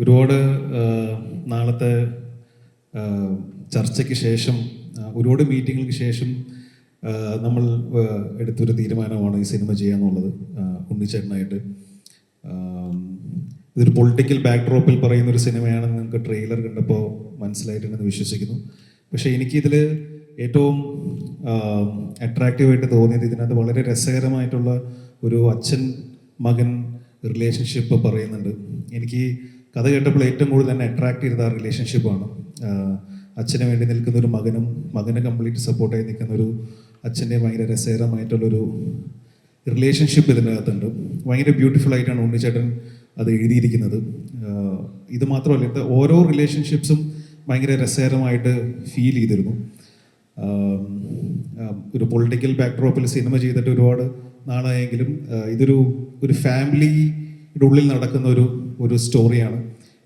ഒരുപാട് നാളത്തെ ചർച്ചയ്ക്ക് ശേഷം ഒരുപാട് മീറ്റിങ്ങുകൾക്ക് ശേഷം നമ്മൾ എടുത്തൊരു തീരുമാനമാണ് ഈ സിനിമ ചെയ്യാന്നുള്ളത് ഉണ്ണിച്ചേട്ടനായിട്ട്. ഇതൊരു പൊളിറ്റിക്കൽ ബാക്ക്ഡ്രോപ്പിൽ പറയുന്ന ഒരു സിനിമയാണെന്ന് നിങ്ങൾക്ക് ട്രെയിലർ കണ്ടപ്പോൾ മനസ്സിലായിട്ടുണ്ടെന്ന് വിശ്വസിക്കുന്നു. പക്ഷേ എനിക്കിതിൽ ഏറ്റവും അട്രാക്റ്റീവായിട്ട് തോന്നിയത് ഇതിനകത്ത് വളരെ രസകരമായിട്ടുള്ള ഒരു അച്ഛൻ മകൻ റിലേഷൻഷിപ്പ് പറയുന്നുണ്ട്. എനിക്ക് കഥ കേട്ടപ്പോൾ ഏറ്റവും കൂടുതൽ തന്നെ അട്രാക്ട് ചെയ്തത് ആ റിലേഷൻഷിപ്പാണ് അച്ഛന് വേണ്ടി നിൽക്കുന്ന ഒരു മകനും മകനെ കംപ്ലീറ്റ് സപ്പോർട്ടായി നിൽക്കുന്ന ഒരു അച്ഛന്റെ ഭയങ്കര രസകരമായിട്ടുള്ളൊരു റിലേഷൻഷിപ്പ് ഇതിനകത്തുണ്ട്. ഭയങ്കര ബ്യൂട്ടിഫുൾ ആയിട്ടാണ് ഉണ്ണിച്ചേട്ടൻ അത് എഴുതിയിരിക്കുന്നത്. ഇത് മാത്രമല്ല ഇത് ഓരോ റിലേഷൻഷിപ്സും ഭയങ്കര രസകരമായിട്ട് ഫീൽ ചെയ്തിരുന്നു. ഒരു പൊളിറ്റിക്കൽ ബാക്ക്ഡ്രോപ്പിൽ സിനിമ ചെയ്തിട്ട് ഒരുപാട് നാളായെങ്കിലും ഇതൊരു ഒരു ഫാമിലിയുടെ ഉള്ളിൽ നടക്കുന്ന ഒരു ഒരു സ്റ്റോറിയാണ്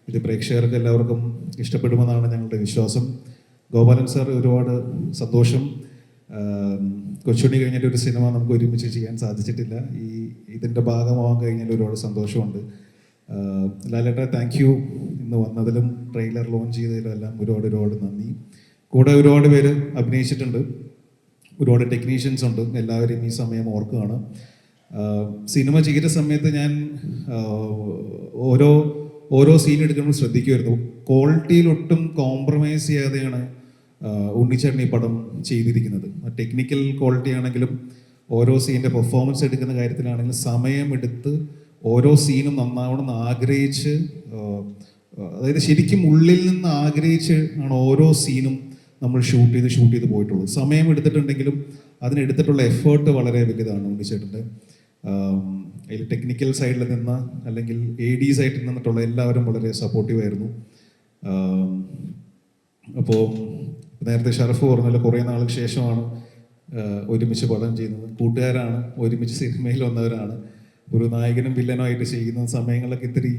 ഇത് പ്രേക്ഷകർക്ക് എല്ലാവർക്കും ഇഷ്ടപ്പെടുമെന്നാണ് ഞങ്ങളുടെ വിശ്വാസം. ഗോപാലൻ സാർ ഒരുപാട് സന്തോഷം. കൊച്ചുണി കഴിഞ്ഞിട്ട് ഒരു സിനിമ നമുക്ക് ഒരുമിച്ച് ചെയ്യാൻ സാധിച്ചിട്ടില്ല. ഈ ഇതിന്റെ ഭാഗമാവാൻ കഴിഞ്ഞാൽ ഒരുപാട് സന്തോഷമുണ്ട്. ലാലേട്ട താങ്ക് യു ഇന്ന് വന്നതിലും ട്രെയിലർ ലോഞ്ച് ചെയ്തതിലും എല്ലാം ഒരുപാട് ഒരുപാട് നന്ദി. കൂടെ ഒരുപാട് പേര് അഭിനയിച്ചിട്ടുണ്ട്. ഒരുപാട് ടെക്നീഷ്യൻസ് ഉണ്ട്. എല്ലാവരെയും ഈ സമയം ഓർക്കുകയാണ്. സിനിമ ചെയ്ത സമയത്ത് ഞാൻ ഓരോ ഓരോ സീൻ എടുക്കുമ്പോൾ ശ്രദ്ധിക്കുമായിരുന്നു. ക്വാളിറ്റിയിൽ ഒട്ടും കോംപ്രമൈസ് ചെയ്യാതെയാണ് ഉണ്ണിച്ചണ്ണി ഈ പടം ചെയ്തിരിക്കുന്നത്. ടെക്നിക്കൽ ക്വാളിറ്റി ആണെങ്കിലും ഓരോ സീനിന്റെ പെർഫോമൻസ് എടുക്കുന്ന കാര്യത്തിലാണെങ്കിലും സമയമെടുത്ത് ഓരോ സീനും നന്നാവണമെന്ന് ആഗ്രഹിച്ച് അതായത് ശരിക്കും ഉള്ളിൽ നിന്ന് ആഗ്രഹിച്ച് ആണ് ഓരോ സീനും നമ്മൾ ഷൂട്ട് ചെയ്ത് ഷൂട്ട് ചെയ്ത് പോയിട്ടുള്ളൂ സമയം എടുത്തിട്ടുണ്ടെങ്കിലും അതിനെടുത്തിട്ടുള്ള എഫേർട്ട് വളരെ വലുതാണ് ഉണ്ണിച്ചേട്ടന്റെ. അതിൽ ടെക്നിക്കൽ സൈഡിൽ നിന്ന് അല്ലെങ്കിൽ എ ഡി സൈഡിൽ നിന്നിട്ടുള്ള എല്ലാവരും വളരെ സപ്പോർട്ടീവായിരുന്നു അപ്പോൾ നേരത്തെ ഷറഫ് പറഞ്ഞല്ലോ കുറേ നാൾക്ക് ശേഷമാണ് ഒരുമിച്ച് പടം ചെയ്യുന്നത്. കൂട്ടുകാരാണ് ഒരുമിച്ച് സിനിമയിൽ വന്നവരാണ്. ഒരു നായകനും വില്ലനും ആയിട്ട് ചെയ്യുന്ന സമയങ്ങളൊക്കെ ഇത്തിരി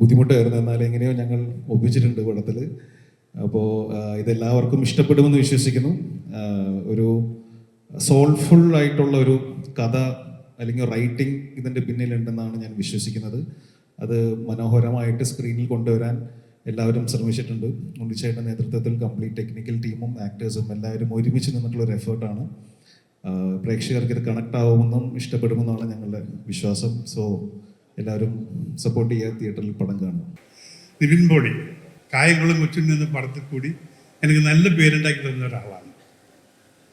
ബുദ്ധിമുട്ടായിരുന്നു. എന്നാൽ എങ്ങനെയോ ഞങ്ങൾ ഒപ്പിച്ചിട്ടുണ്ട് പടത്തിൽ അപ്പോൾ ഇതെല്ലാവർക്കും ഇഷ്ടപ്പെടുമെന്ന് വിശ്വസിക്കുന്നു. ഒരു സോൾഫുൾ ആയിട്ടുള്ള ഒരു കഥ അല്ലെങ്കിൽ റൈറ്റിംഗ് ഇതിന്റെ പിന്നിലുണ്ടെന്നാണ് ഞാൻ വിശ്വസിക്കുന്നത്. അത് മനോഹരമായിട്ട് സ്ക്രീനിൽ കൊണ്ടുവരാൻ എല്ലാവരും ശ്രമിച്ചിട്ടുണ്ട്. ഉണ്ണിച്ചേട്ടന്റെ നേതൃത്വത്തിൽ കംപ്ലീറ്റ് ടെക്നിക്കൽ ടീമും ആക്ടേഴ്സും എല്ലാവരും ഒരുമിച്ച് നിന്നിട്ടുള്ള ഒരു എഫേർട്ടാണ് പ്രേക്ഷകർക്ക് ഇത് കണക്ട് ആവുമെന്നും ഇഷ്ടപ്പെടുമെന്നാണ് ഞങ്ങളുടെ വിശ്വാസം. സോ എല്ലാവരും സപ്പോർട്ട് ചെയ്യുക തിയേറ്ററിൽ പടം കാണും നിവിൻ ബോഡി കായംകുളം കൊച്ചിൻ എന്ന പടത്തിൽ കൂടി എനിക്ക് നല്ല പേരുണ്ടാക്കി തന്ന ഒരാളാണ്.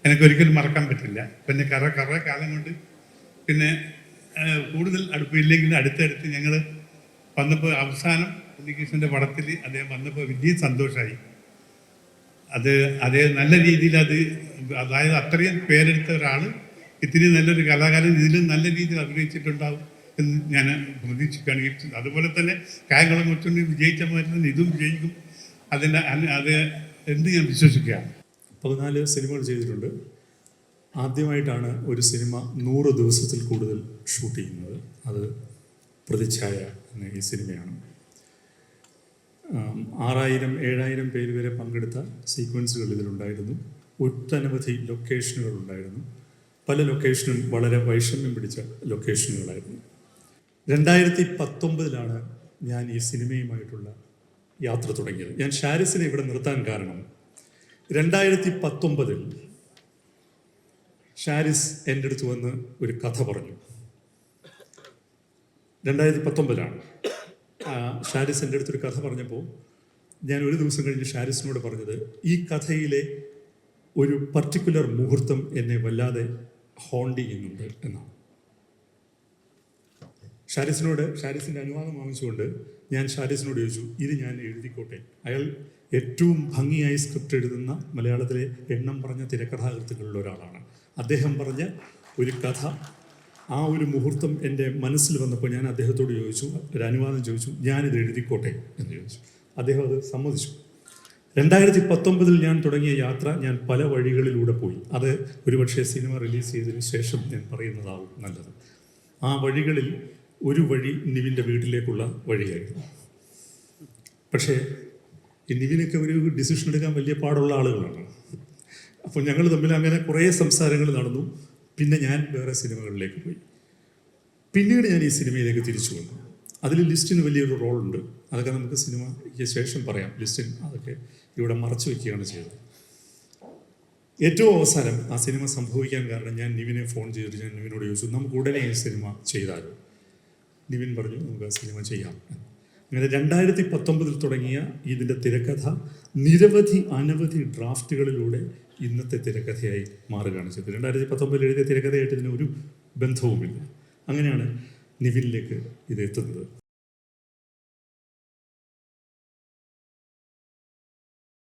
എനിക്ക് ഒരിക്കലും മറക്കാൻ പറ്റില്ല. പിന്നെ കറ കറ കാലം കൊണ്ട് പിന്നെ കൂടുതൽ അടുപ്പില്ലെങ്കിലും അടുത്തടുത്ത് ഞങ്ങൾ വന്നപ്പോൾ അവസാനം ഉണ്ണികൃഷ്ണന്റെ പടത്തിൽ അദ്ദേഹം വന്നപ്പോൾ വലിയ സന്തോഷമായി അത് അതേ നല്ല രീതിയിൽ അത് അതായത് അത്രയും പേരെടുത്ത ഒരാൾ ഇത്രയും നല്ലൊരു കലാകാരൻ ഇതിലും നല്ല രീതിയിൽ അഭിനയിച്ചിട്ടുണ്ടാവും എന്ന് ഞാൻ പ്രതീക്ഷിക്കുകയാണ് അതുപോലെ തന്നെ കായംകുളം കൊച്ചുണ്ണി വിജയിച്ച മാറ്റുന്ന ഇതും വിജയിക്കും. അതിന്റെ അത് എന്ത് ഞാൻ വിശ്വസിക്കുകയാണ്. പതിനാല് സിനിമകൾ ചെയ്തിട്ടുണ്ട്. ആദ്യമായിട്ടാണ് ഒരു സിനിമ നൂറ് ദിവസത്തിൽ കൂടുതൽ ഷൂട്ട് ചെയ്യുന്നത്. അത് പ്രതിച്ഛായ എന്ന ഈ സിനിമയാണ്. ആറായിരം ഏഴായിരം പേര് വരെ പങ്കെടുത്ത സീക്വൻസുകൾ ഇതിലുണ്ടായിരുന്നു. ഒട്ടനവധി ലൊക്കേഷനുകൾ ഉണ്ടായിരുന്നു. പല ലൊക്കേഷനും വളരെ വൈഷമ്യം പിടിച്ച ലൊക്കേഷനുകളായിരുന്നു. രണ്ടായിരത്തി പത്തൊമ്പതിലാണ് ഞാൻ ഈ സിനിമയുമായിട്ടുള്ള യാത്ര തുടങ്ങിയത്. ഞാൻ ഷാരിസിനെ ഇവിടെ നിർത്താൻ കാരണം രണ്ടായിരത്തി പത്തൊമ്പതിൽ ഷാരിസ് എന്റെ അടുത്ത് വന്ന് ഒരു കഥ പറഞ്ഞു. രണ്ടായിരത്തി പത്തൊമ്പതിലാണ് ഷാരിസ് എന്റെ അടുത്തൊരു കഥ പറഞ്ഞപ്പോൾ ഞാൻ ഒരു ദിവസം കഴിഞ്ഞ് ഷാരിസിനോട് പറഞ്ഞത് ഈ കഥയിലെ ഒരു പർട്ടിക്കുലർ മുഹൂർത്തം എന്നെ വല്ലാതെ ഹോണ്ട് ചെയ്യുന്നുണ്ട് എന്നാണ്. ഷാരിസിനോട് ഷാരിസിന്റെ അനുവാദം വാങ്ങിച്ചുകൊണ്ട് ഞാൻ ഷാരിസിനോട് ചോദിച്ചു ഇത് ഞാൻ എഴുതിക്കോട്ടെ? അയാൾ ഏറ്റവും ഭംഗിയായി സ്ക്രിപ്റ്റ് എഴുതുന്ന മലയാളത്തിലെ എണ്ണം പറഞ്ഞ തിരക്കഥാകൃത്തുക്കളിൽ ഒരാളാണ്. അദ്ദേഹം പറഞ്ഞ ഒരു കഥ ആ ഒരു മുഹൂർത്തം എന്റെ മനസ്സിൽ വന്നപ്പോൾ ഞാൻ അദ്ദേഹത്തോട് ചോദിച്ചു ഒരു അനുവാദം ചോദിച്ചു ഞാനിത് എഴുതിക്കോട്ടെ? എന്ന് ചോദിച്ചു. അദ്ദേഹം അത് സമ്മതിച്ചു. രണ്ടായിരത്തി പത്തൊമ്പതിൽ ഞാൻ തുടങ്ങിയ യാത്ര ഞാൻ പല വഴികളിലൂടെ പോയി. അത് ഒരുപക്ഷെ സിനിമ റിലീസ് ചെയ്തതിന് ശേഷം ഞാൻ പറയുന്നതാവും നല്ലത്. ആ വഴികളിൽ ഒരു വഴി നിവിന്റെ വീട്ടിലേക്കുള്ള വഴിയായിരുന്നു. പക്ഷേ ഈ നിവിനൊക്കെ ഒരു ഡിസിഷൻ എടുക്കാൻ വലിയ പാടുള്ള ആളുകളാണ്. അപ്പോൾ ഞങ്ങൾ തമ്മിൽ അങ്ങനെ കുറേ സംസാരങ്ങൾ നടന്നു. പിന്നെ ഞാൻ വേറെ സിനിമകളിലേക്ക് പോയി. പിന്നീട് ഞാൻ ഈ സിനിമയിലേക്ക് തിരിച്ചു വന്നു. അതിൽ ലിസ്റ്റിന് വലിയൊരു റോളുണ്ട്. അതൊക്കെ നമുക്ക് സിനിമയ്ക്ക് ശേഷം പറയാം. ലിസ്റ്റിൻ അതൊക്കെ ഇവിടെ മറച്ചു വയ്ക്കുകയാണ് ചെയ്തത്. ഏറ്റവും അവസാനം ആ സിനിമ സംഭവിക്കാൻ കാരണം ഞാൻ നിവിനെ ഫോൺ ചെയ്തിട്ട് ഞാൻ നിവിനോട് ചോദിച്ചു നമുക്ക് ഉടനെ ഈ സിനിമ ചെയ്താലോ? നിവിൻ പറഞ്ഞു നമുക്ക് സിനിമ ചെയ്യാം അങ്ങനെ രണ്ടായിരത്തി പത്തൊമ്പതിൽ തുടങ്ങിയ ഇതിന്റെ തിരക്കഥ നിരവധി അനവധി ഡ്രാഫ്റ്റുകളിലൂടെ ഇന്നത്തെ തിരക്കഥയായി മാറി ചെയ്തത്. രണ്ടായിരത്തി പത്തൊമ്പതിൽ എഴുതിയ തിരക്കഥയായിട്ട് ഇതിന് ഒരു ബന്ധവുമില്ല. അങ്ങനെയാണ് നിവിനിലേക്ക് ഇത് എത്തുന്നത്.